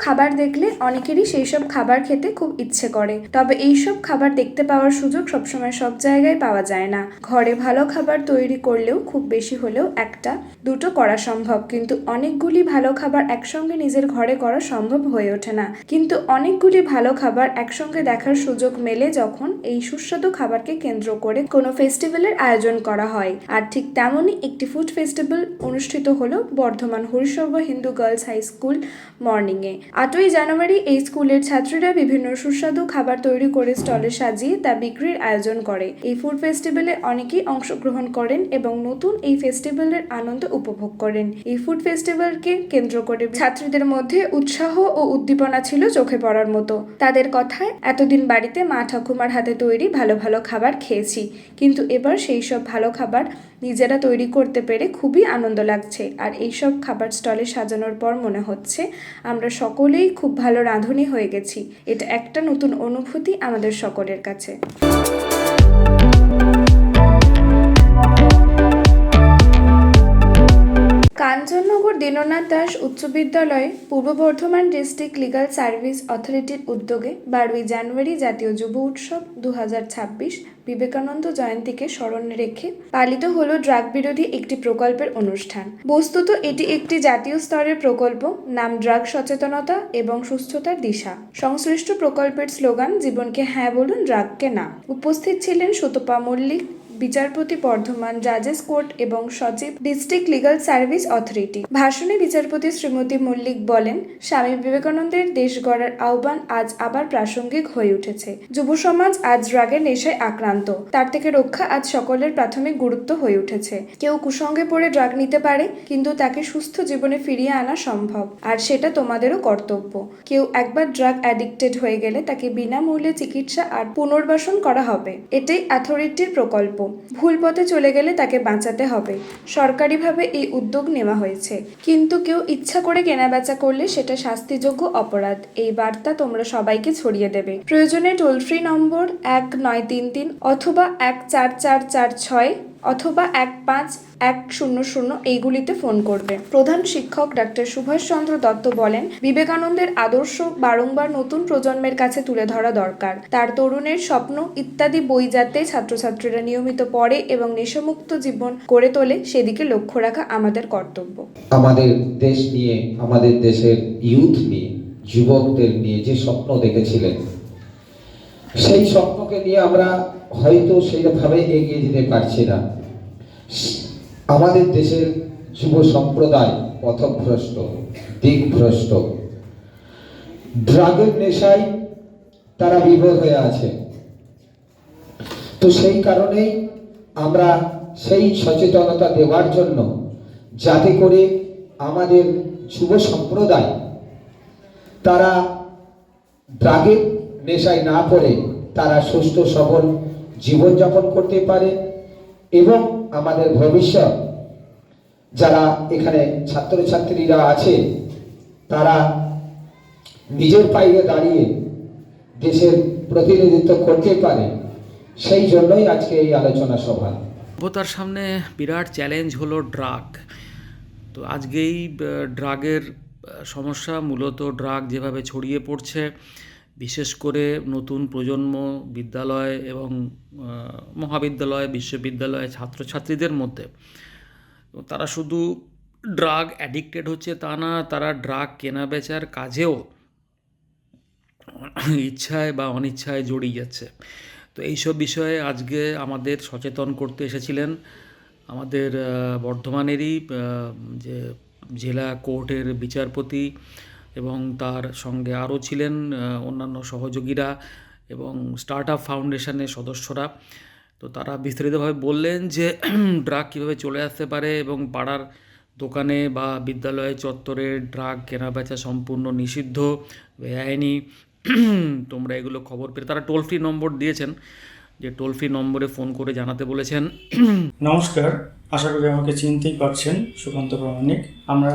খাবার দেখলে অনেকেরই সেই সব খাবার খেতে খুব ইচ্ছে করে। তবে এই সব খাবার দেখতে পাওয়ার সুযোগ সবসময় সব জায়গায় পাওয়া যায় না। ঘরে ভালো খাবার তৈরি করলেও খুব বেশি হলেও একটা, দুটো করা সম্ভব। কিন্তু অনেকগুলি ভালো খাবার একসঙ্গে নিজের ঘরে করা সম্ভব হয়ে ওঠে না। কিন্তু অনেকগুলি ভালো খাবার একসঙ্গে দেখার সুযোগ মেলে যখন এই সুস্বাদু খাবারকে কেন্দ্র করে কোনো ফেস্টিভ্যালের আয়োজন করা হয়। আর ঠিক তেমনই একটি ফুড ফেস্টিভ্যাল অনুষ্ঠিত হলো Bardhaman Harisabha Hindu girls high school মর্নিংয়ে। আটই জানুয়ারি এই স্কুলের ছাত্রীরা বিভিন্ন সুস্বাদু খাবার তৈরি করে স্টলে সাজিয়ে তা বিক্রির আয়োজন করে। এই ফুড ফেস্টিভ্যালে অনেকেই অংশগ্রহণ করেন এবং নতুন এই ফেস্টিভ্যালের আনন্দ উপভোগ করেন। এই ফুড ফেস্টিভ্যালকে কেন্দ্র করে ছাত্রীদের মধ্যে উৎসাহ ও উদ্দীপনা ছিল চোখে পড়ার মতো। তাদের কথায়, এতদিন বাড়িতে মা ঠাকুমার হাতে তৈরি ভালো ভালো খাবার খেয়েছি, কিন্তু এবার সেই সব ভালো খাবার নিজেরা তৈরি করতে পেরে খুবই আনন্দ লাগছে। আর এইসব খাবার স্টলে সাজানোর পর মনে হচ্ছে আমরা সকলেই খুব ভালো রাঁধুনি হয়ে গেছি। এটা একটা নতুন অনুভূতি আমাদের সকলের কাছে। কাঞ্চননগর দীননাথ দাস উচ্চ বিদ্যালয়ে পূর্ব বর্ধমান ডিস্ট্রিক্ট লিগাল সার্ভিস অথরিটির উদ্যোগে বারোই জানুয়ারি জাতীয় যুব উৎসব দু হাজার ছাব্বিশ বিবেকানন্দ জয়ন্তীকে স্মরণে রেখে পালিত হলো ড্রাগ বিরোধী একটি প্রকল্পের অনুষ্ঠান। বস্তুত এটি একটি জাতীয় স্তরের প্রকল্প, নাম ড্রাগ সচেতনতা এবং সুস্থতার দিশা। সংশ্লিষ্ট প্রকল্পের স্লোগান, জীবনকে হ্যাঁ বলুন, ড্রাগকে না। উপস্থিত ছিলেন সুতপা মল্লিক বিচারপতি বর্ধমান, জাজেস কোর্ট এবং সচিব ডিস্ট্রিক্ট লিগাল সার্ভিস অথরিটি। ভাষণে বিচারপতি শ্রীমতী মল্লিক বলেন, স্বামী বিবেকানন্দের দেশ গড়ার আহ্বান আজ আবার প্রাসঙ্গিক হয়ে উঠেছে। যুব সমাজ আজ ড্রাগের নেশায় আক্রান্ত। তার থেকে রক্ষা আজ সকলের প্রাথমিক গুরুত্ব হয়ে উঠেছে। কেউ কুসঙ্গে পড়ে ড্রাগ নিতে পারে, কিন্তু তাকে সুস্থ জীবনে ফিরিয়ে আনা সম্ভব, আর সেটা তোমাদেরও কর্তব্য। কেউ একবার ড্রাগ অ্যাডিক্টেড হয়ে গেলে তাকে বিনামূল্যে চিকিৎসা আর পুনর্বাসন করা হবে। এটাই অথরিটির প্রকল্প। ভুল পথে চলে গেলে তাকে বাঁচাতে হবে। সরকারিভাবে এই উদ্যোগ নেওয়া হয়েছে। কিন্তু কেউ ইচ্ছা করে কেনাবেচা করলে সেটা শাস্তিযোগ্য অপরাধ। এই বার্তা তোমরা সবাইকে ছড়িয়ে দেবে। প্রয়োজনে টোল ফ্রি নম্বর এক নয় তিন তিন অথবা এক চার চার চার ছয় অথবা এক পাঁচ এক শূন্য শূন্য এইগুলিতে ফোন করবে। প্রধান শিক্ষক ডাক্তার সুভাষচন্দ্র দত্ত বলেন, বিবেকানন্দের আদর্শ বারংবার নতুন প্রজন্মের কাছে তুলে ধরা দরকার। তার তরুণের স্বপ্ন ইত্যাদি বই যাতে ছাত্রছাত্রীরা নিয়মিত পড়ে এবং নেশামুক্ত জীবন গড়ে তোলে, সেদিকে লক্ষ্য রাখা আমাদের কর্তব্য। আমাদের দেশ নিয়ে, আমাদের দেশের ইউথ নিয়ে, যুবকদের নিয়ে যে স্বপ্ন দেখেছিলেন, সেই স্বপ্নকে নিয়ে আমরা হয়তো সেইভাবে এগিয়ে যেতে পারছি না। আমাদের দেশের যুব সম্প্রদায় পথভ্রষ্ট, দিকভ্রষ্ট। ড্রাগের নেশায় তারা বিভোর হয়ে আছে। তো সেই কারণেই আমরা সেই সচেতনতা দেওয়ার জন্য যাতে করে আমাদের যুব সম্প্রদায় তারা ড্রাগের নেশায় না পড়ে, তারা সুস্থ, সবল জীবনযাপন করতে পারে এবং আমাদের ভবিষ্যৎ, যারা এখানে ছাত্রছাত্রীরা আছে, তারা নিজের পায়ে দাঁড়িয়ে দেশের প্রতিনিধিত্ব করতে পারে। সেই জন্যই আজকে এই আলোচনা সভা। সভ্যতার সামনে বিরাট চ্যালেঞ্জ হলো ড্রাগ। তো আজকেই ড্রাগের সমস্যা মূলত ড্রাগ যেভাবে ছড়িয়ে পড়ছে বিশেষ করে নতুন প্রজন্ম বিদ্যালয় এবং মহাবিদ্যালয়, বিশ্ববিদ্যালয়, ছাত্রছাত্রীদের মধ্যে। তারা শুধু ড্রাগ অ্যাডিক্টেড হচ্ছে তা না, তারা ড্রাগ কেনা বেচার কাজেও ইচ্ছায় বা অনিচ্ছায় জড়িয়ে যাচ্ছে। তো এইসব বিষয়ে আজকে আমাদের সচেতন করতে এসেছিলেন আমাদের বর্ধমানেরই যে জেলা কোর্টের বিচারপতি এবং তার সঙ্গে আরও ছিলেন অন্যান্য সহযোগীরা এবং স্টার্ট আপ ফাউন্ডেশনের সদস্যরা। তো তারা বিস্তারিতভাবে বললেন যে, ড্রাগ কীভাবে চলে আসতে পারে এবং পাড়ার দোকানে বা বিদ্যালয় চত্বরে ড্রাগ কেনাবেচা সম্পূর্ণ নিষিদ্ধ, বেআইনি। তোমরা এগুলো খবর পেয়ে তারা টোল ফ্রি নম্বর দিয়েছেন, যে টোল ফ্রি নম্বরে ফোন করে জানাতে বলেছেন। নমস্কার, আশা করি আমাকে চিনতেই পারছেন সুকান্ত প্রামাণিক। আমরা